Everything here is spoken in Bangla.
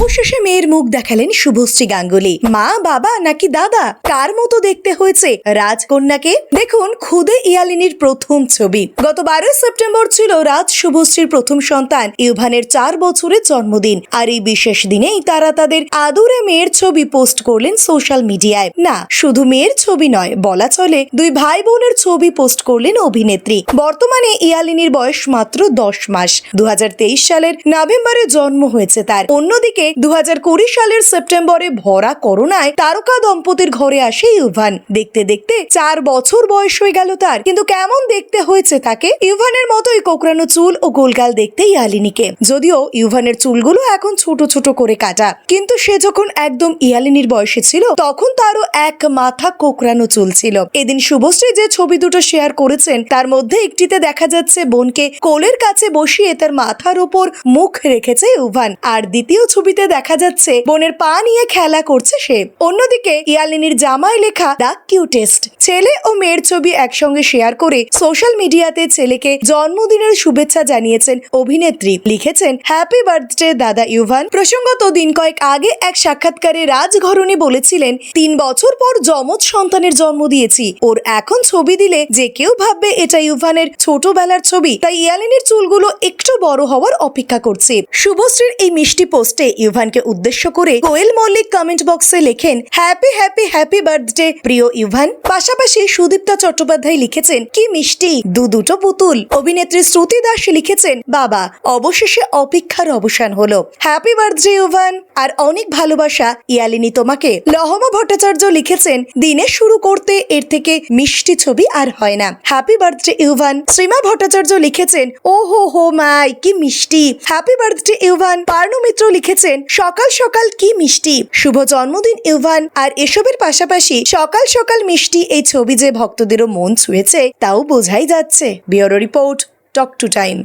অবশেষে মেয়ের মুখ দেখালেন শুভশ্রী গাঙ্গুলি। মা, বাবা নাকি দাদা? কার মতো দেখতে হয়েছে? রাজকন্যাকে? দেখুন, খুদে ইয়ালিনীর প্রথম ছবি। গত বারোই সেপ্টেম্বর ছিল রাজ শুভশ্রীর প্রথম সন্তান, ইউভানের চার বছরের জন্মদিন। আর এই বিশেষ দিনেই তারা তাদের আদুরে মেয়ের ছবি পোস্ট করলেন সোশ্যাল মিডিয়ায়। না, শুধু মেয়ের ছবি নয়, বলা চলে দুই ভাই বোনের ছবি পোস্ট করলেন অভিনেত্রী। বর্তমানে ইয়ালিনীর বয়স মাত্র দশ মাস। দু হাজার তেইশ সালের নভেম্বরে জন্ম হয়েছে তার। অন্যদিকে দু হাজার কুড়ি সালের সেপ্টেম্বরে ভরা করোনায় তারকা দম্পতির ঘরে আসে ইউভান। দেখতে দেখতে চার বছর বয়স হয়ে গেল তার। কিন্তু কেমন দেখতে হয়েছে তাকে? ইউভানের মতোই কোকড়ানো চুল ও গোলগাল দেখতে ইয়ালিনীকে। যদিও ইউভানের চুলগুলো এখন ছোট ছোট করে কাটা। কিন্তু সে যখন একদম ইয়ালিনীর বয়সে ছিল, তখন তারও এক মাথা কোকড়ানো চুল ছিল। এদিন শুভশ্রী যে ছবি দুটো শেয়ার করেছেন, তার মধ্যে একটিতে দেখা যাচ্ছে বোনকে কোলের কাছে বসিয়ে তার মাথার উপর মুখ রেখেছে ইউভান। আর দ্বিতীয় ছবিতে দেখা যাচ্ছে বোনের পা নিয়ে খেলা করছে সে। অন্যদিকে ইয়ালিনীর জামায় লেখা দ্য কিউটেস্ট ছেলে ও মেয়ের ছবি একসঙ্গে শেয়ার করে সোশ্যাল মিডিয়াতে ছেলেকে জন্মদিনের শুভেচ্ছা জানিয়েছেন অভিনেত্রী। লিখেছেন, হ্যাপি বার্থডে দাদা ইউভান। প্রসঙ্গত দিন কয়েক আগে এক সাক্ষাৎকারে রাজঘরণী বলেছিলেন, তিন বছর পর যমজ সন্তানের জন্ম দিয়েছি। ওর এখন ছবি দিলে যে কেউ ভাববে এটা ইউভানের ছোটবেলার ছবি। তাই ইয়ালিনীর চুলগুলো একটু বড় হওয়ার অপেক্ষা করছে। শুভশ্রীর এই মিষ্টি পোস্টে ইউভানকে উদ্দেশ্য করে কোয়েল মল্লিক কমেন্ট বক্সে লেখেন হ্যাপি হ্যাপি হ্যাপি বার্থডে প্রিয় ইউভান পাশাপাশি সুদীপ্তা চট্টোপাধ্যায় লিখেছেন, কি মিষ্টি, দু দুটো পুতুল। অভিনেত্রী শ্রুতি দাস লিখেছেন, বাবা, অবশেষে অপেক্ষার অবসান হলো। হ্যাপি বার্থডে ইউভান আর অনেক ভালোবাসা ইয়ালিনী তোমাকে। লহমা ভট্টাচার্য লিখেছেন, দিনে শুরু করতে এর থেকে মিষ্টি ছবি আর হয় না। হ্যাপি বার্থডে ইউভান শ্রীমা ভট্টাচার্য লিখেছেন ও হো হো মাই, কি মিষ্টি। হ্যাপি বার্থডে ইউভান পার্নু মিত্র লিখেছেন সকাল সকাল কি মিষ্টি। শুভ জন্মদিন ইউভান আর এসবের পাশাপাশি সকাল সকাল মিষ্টি এই ছবি যে ভক্তদেরও মন ছুঁয়েছে, তাও বোঝাই যাচ্ছে। Bureau report, talk to time.